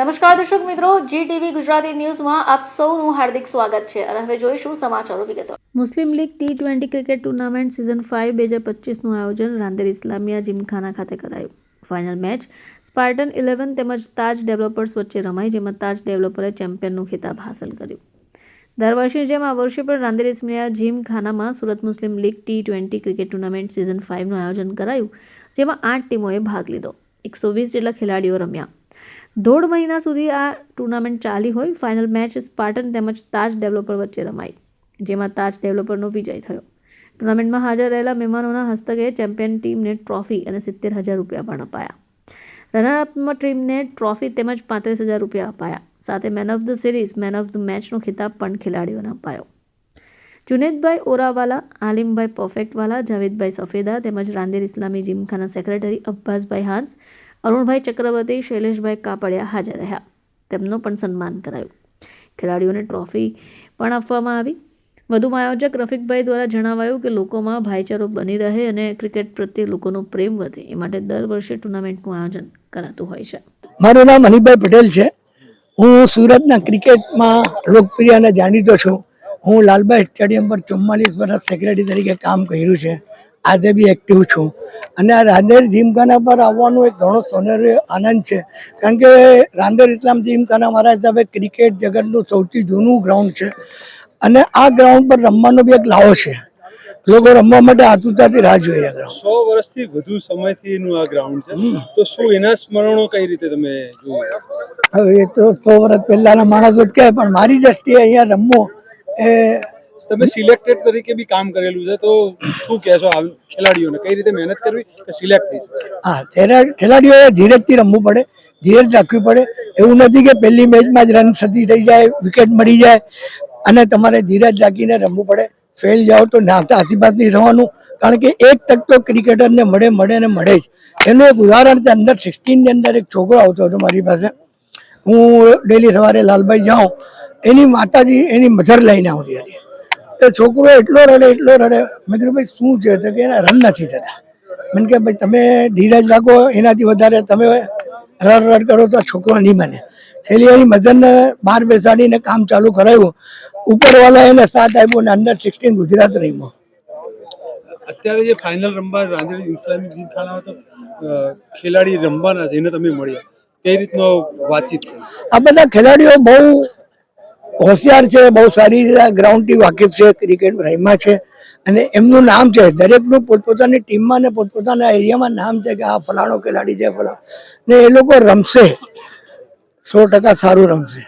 નમસ્કાર દર્શક મિત્રો જી ટીવી ગુજરાતી ન્યૂઝમાં આપ સૌનું હાર્દિક સ્વાગત છે અને હવે જોઈશું સમાચારો વિગતો. Muslim League T twenty cricket tournament season five બે હજાર પચીસનું આયોજન રાંદેર ઇસ્લામિયા જીમખાના ખાતે કરાયું. ફાઇનલ મેચ, સ્પાર્ટન ઇલેવન તેમજ તાજ ડેવલપર્સ વચ્ચે રમાઈ, જેમાં તાજ ડેવલપરે ચેમ્પિયનનું ખિતાબ હાંસલ કર્યું. દર વર્ષની જેમ આ વર્ષે પણ Rander Islamia જીમખાનામાં Surat Muslim League T twenty cricket tournament season ફાઇવનું આયોજન કરાયું, જેમાં આઠ ટીમોએ ભાગ લીધો. એકસો વીસ જેટલા ખેલાડીઓ રમ્યા. દોઢ મહિના સુધી આ ટુર્નામેન્ટ ચાલી હોય. ફાઇનલ મેચ સ્પાર્ટન તેમજ તાજ ડેવલપર વચ્ચે રમાઈ, જેમાં તાજ ડેવલપરનો વિજય થયો. ટુર્નામેન્ટમાં હાજર રહેલા મહેમાનોના હસ્તકે ચેમ્પિયન ટીમને ટ્રોફી અને સિત્તેર હજાર રૂપિયા પણ અપાયા. રનરઅપ ટીમને ટ્રોફી તેમજ પાંત્રીસ હજાર રૂપિયા અપાયા. સાથે man of the series, man of the મેચનો ખિતાબ પણ ખેલાડીઓને અપાયો. જુનેદભાઈ ઓરાવાલા આલિમભાઈ પરફેક્ટવાલા, જાવેદભાઈ સફેદા તેમજ રાંદેર ઇસ્લામી જીમખાના સેક્રેટરી અબ્બાસભાઈ હાંસ અરુણભાઈ ચક્રવર્તી, શૈલેષભાઈ કાપડિયા હાજર રહ્યા. તેમનું પણ સન્માન કરાયું. ખેલાડીઓને ટ્રોફી પણ આપવામાં આવી. વધુમાં આયોજક રફીકભાઈ દ્વારા જણાવાયું કે લોકોમાં ભાઈચારો બની રહે અને ક્રિકેટ પ્રત્યે લોકોનો પ્રેમ વધે. એ માટે દર વર્ષે ટુર્નામેન્ટનું આયોજન કરાતું હોય છે. મારું નામ હનીભાઈ પટેલ છે. હું સુરતના ક્રિકેટમાં લોકપ્રિય અને જાણીતો છું. હું લાલભાઈ સ્ટેડિયમ પર ચુમ્માલીસ વર્ષ સેક્રેટરી તરીકે કામ કર્યું છે. આજે બી એક્ટિવ છું. અને આ રાંદેર જીમખાના પર આવવાનો એક ઘણો સોનેરી આનંદ છે. કારણ કે રાંદેર ઇસ્લામ જીમખાના મારા હિસાબે ક્રિકેટ જગતનું સૌથી જૂનું ગ્રાઉન્ડ છે. અને આ ગ્રાઉન્ડ પર રમવાનો બી એક લાવો છે. લોકો રમવા માટે આતુરતાથી રાહ જોઈએ આ ગ્રાઉન્ડ સો વર્ષથી વધુ સમયથી એનું આ ગ્રાઉન્ડ છે. તો શું એના સ્મરણો કઈ રીતે તમે જોયું હવે એ તો સો વર્ષ પહેલાના માણસો જ કહે પણ મારી દ્રષ્ટિએ અહીંયા રમવું એ તમે સિલેક્ટેડ તરીકે બી કામ કરેલું છે, તો શું કહેશો ખેલાડીઓને? કઈ રીતે મહેનત કરવી કે સિલેક્ટ થઈ શકે? હા ખેલાડીઓએ ધીરજથી રમવું પડે, ધીરજ રાખવી પડે. એવું નથી કે પહેલી મેચમાં જ રન સતી થઈ જાય વિકેટ મળી જાય, અને તમારે ધીરજ રાખીને રમવું પડે. ફેલ જાઓ તો નાતા આશીર્વાદ નહીં થવાનું કારણ કે એક તક તો ક્રિકેટરને મળે મળે ને મળે જ. એનું એક ઉદાહરણ છે, અંદર સિક્સટીનની અંદર એક છોકરો આવતો હતો મારી પાસે. હું ડેલી સવારે લાલભાઈ જાઉં. એની માતાજી એની મધર લઈને આવતી હતી. એ છોકરો એટલો રડે એટલો રડે. મેં કીધું ભાઈ શું છે? તો કે એના રન નથી થતા. મને કે ભાઈ તમે ધીરજ રાખો એનાથી વધારે તમે રડ રડ કરો તો છોકરો નહીં બને. છેલ્લી એની મધરને બહાર બેસાડીને કામ ચાલુ કરાવ્યું ઉપરવાળા એને સાથ આપ્યો અને અંડર સિક્સટીન ગુજરાત રમ્યો. અત્યારે જે ફાઇનલ રમવા રાંદેર ઇસ્લામિક જીમખાનામાં તો ખેલાડી રમવાના છે એને તમે મળ્યા. કઈ રીતનો વાતચીત આ બધા ખેલાડીઓ બહુ હોશિયાર છે, બહુ સારી રીતે ગ્રાઉન્ડથી વાકેફ છે ક્રિકેટ રમ્યા છે. અને એમનું નામ છે, દરેકનું પોતપોતાની ટીમમાં ને પોતપોતાના એરિયામાં નામ છે કે આ ફલાણો ખેલાડી છે ફલાણો ને એ લોકો રમશે. સો ટકા સારું રમશે.